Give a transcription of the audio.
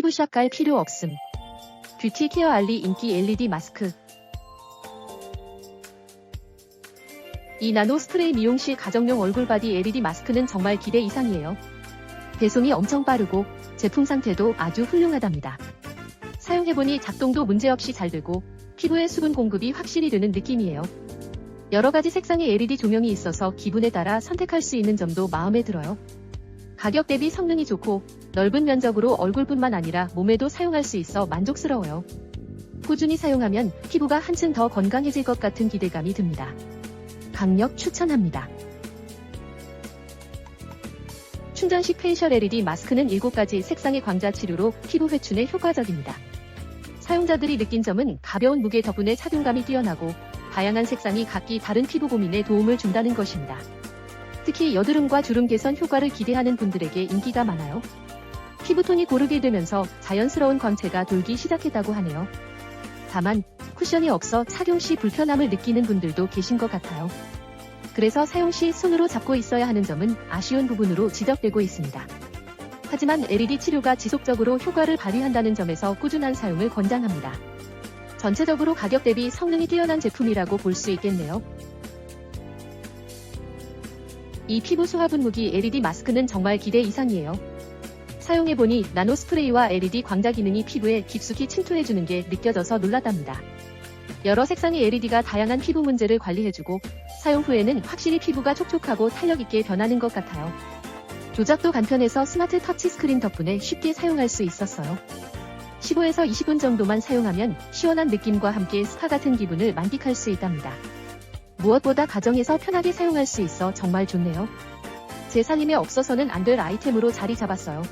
피부샵 갈 필요 없음. 뷰티 케어 알리 인기 LED 마스크. 이 나노 스프레이 미용실 가정용 얼굴 바디 LED 마스크는 정말 기대 이상이에요. 배송이 엄청 빠르고 제품 상태도 아주 훌륭하답니다. 사용해보니 작동도 문제없이 잘 되고 피부에 수분 공급이 확실히 되는 느낌이에요. 여러 가지 색상의 LED 조명이 있어서 기분에 따라 선택할 수 있는 점도 마음에 들어요. 가격 대비 성능이 좋고 넓은 면적으로 얼굴뿐만 아니라 몸에도 사용할 수 있어 만족스러워요. 꾸준히 사용하면 피부가 한층 더 건강해질 것 같은 기대감이 듭니다. 강력 추천합니다. 충전식 페이셜 LED 마스크는 7가지 색상의 광자 치료로 피부 회춘에 효과적입니다. 사용자들이 느낀 점은 가벼운 무게 덕분에 착용감이 뛰어나고 다양한 색상이 각기 다른 피부 고민에 도움을 준다는 것입니다. 특히 여드름과 주름 개선 효과를 기대하는 분들에게 인기가 많아요. 피부톤이 고르게 되면서 자연스러운 광채가 돌기 시작했다고 하네요. 다만 쿠션이 없어 착용 시 불편함을 느끼는 분들도 계신 것 같아요. 그래서 사용 시 손으로 잡고 있어야 하는 점은 아쉬운 부분으로 지적되고 있습니다. 하지만 LED 치료가 지속적으로 효과를 발휘한다는 점에서 꾸준한 사용을 권장합니다. 전체적으로 가격 대비 성능이 뛰어난 제품이라고 볼 수 있겠네요. 이 피부 수화분 무기 LED 마스크는 정말 기대 이상이에요. 사용해보니 나노 스프레이와 LED 광자 기능이 피부에 깊숙이 침투해주는 게 느껴져서 놀랐답니다. 여러 색상의 LED가 다양한 피부 문제를 관리해주고 사용 후에는 확실히 피부가 촉촉하고 탄력있게 변하는 것 같아요. 조작도 간편해서 스마트 터치 스크린 덕분에 쉽게 사용할 수 있었어요. 15에서 20분 정도만 사용하면 시원한 느낌과 함께 스파 같은 기분을 만끽할 수 있답니다. 무엇보다 가정에서 편하게 사용할 수 있어 정말 좋네요. 제 살림에 없어서는 안 될 아이템으로 자리 잡았어요.